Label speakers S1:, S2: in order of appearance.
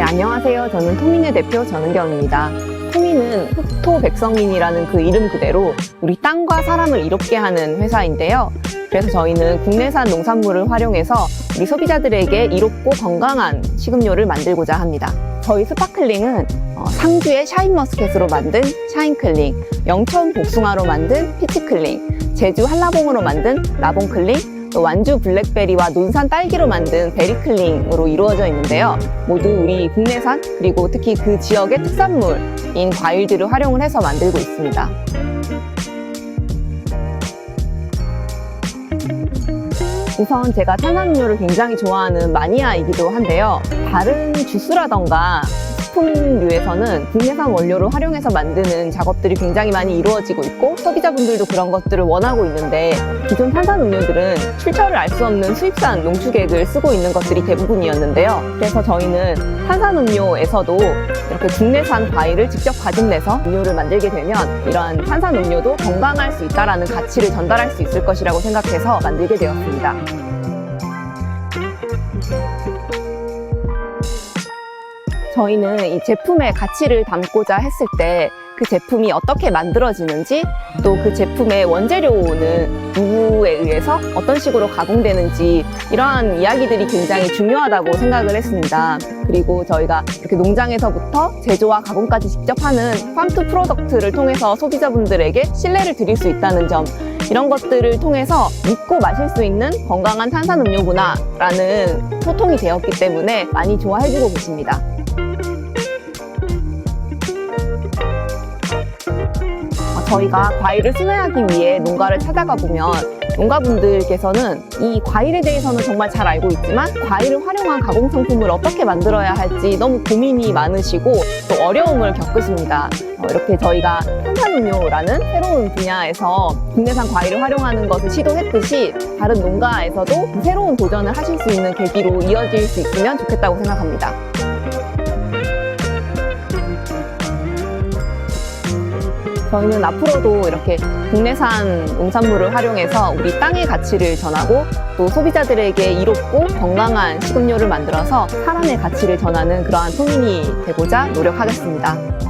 S1: 안녕하세요. 저는 토민의 대표 전은경입니다. 토민은 흑토 백성민이라는 그 이름 그대로 우리 땅과 사람을 이롭게 하는 회사인데요. 그래서 저희는 국내산 농산물을 활용해서 우리 소비자들에게 이롭고 건강한 식음료를 만들고자 합니다. 저희 스파클링은 어, 상주의 샤인머스켓으로 만든 샤인클링, 영천 복숭아로 만든 피치클링, 제주 한라봉으로 만든 라봉클링, 또 완주 블랙베리와 논산 딸기로 만든 베리클링으로 이루어져 있는데요. 모두 우리 국내산 그리고 특히 그 지역의 특산물인 과일들을 활용을 해서 만들고 있습니다. 우선 제가 탄산음료를 굉장히 좋아하는 마니아이기도 한데요. 다른 주스라던가 식품류에서는 국내산 원료를 활용해서 만드는 작업들이 굉장히 많이 이루어지고 있고 소비자분들도 그런 것들을 원하고 있는데 기존 탄산음료들은 출처를 알 수 없는 수입산 농축액을 쓰고 있는 것들이 대부분이었는데요. 그래서 저희는 탄산음료에서도 이렇게 국내산 과일을 직접 가진내서 음료를 만들게 되면 이러한 탄산음료도 건강할 수 있다라는 가치를 전달할 수 있을 것이라고 생각해서 만들게 되었습니다. 저희는 이 제품의 가치를 담고자 했을 때 그 제품이 어떻게 만들어지는지 또 그 제품의 원재료는 누구에 의해서 어떤 식으로 가공되는지 이러한 이야기들이 굉장히 중요하다고 생각을 했습니다. 그리고 저희가 이렇게 농장에서부터 제조와 가공까지 직접 하는 팜투 프로덕트를 통해서 소비자분들에게 신뢰를 드릴 수 있다는 점 이런 것들을 통해서 믿고 마실 수 있는 건강한 탄산음료구나라는 소통이 되었기 때문에 많이 좋아해주고 계십니다. 저희가 과일을 수매하기 위해 농가를 찾아가 보면 농가분들께서는 이 과일에 대해서는 정말 잘 알고 있지만 과일을 활용한 가공 상품을 어떻게 만들어야 할지 너무 고민이 많으시고 또 어려움을 겪으십니다. 어, 이렇게 저희가 탄산음료라는 새로운 분야에서 국내산 과일을 활용하는 것을 시도했듯이 다른 농가에서도 새로운 도전을 하실 수 있는 계기로 이어질 수 있으면 좋겠다고 생각합니다. 저희는 앞으로도 이렇게 국내산 농산물을 활용해서 우리 땅의 가치를 전하고 또 소비자들에게 이롭고 건강한 식음료를 만들어서 사람의 가치를 전하는 그러한 토민이 되고자 노력하겠습니다.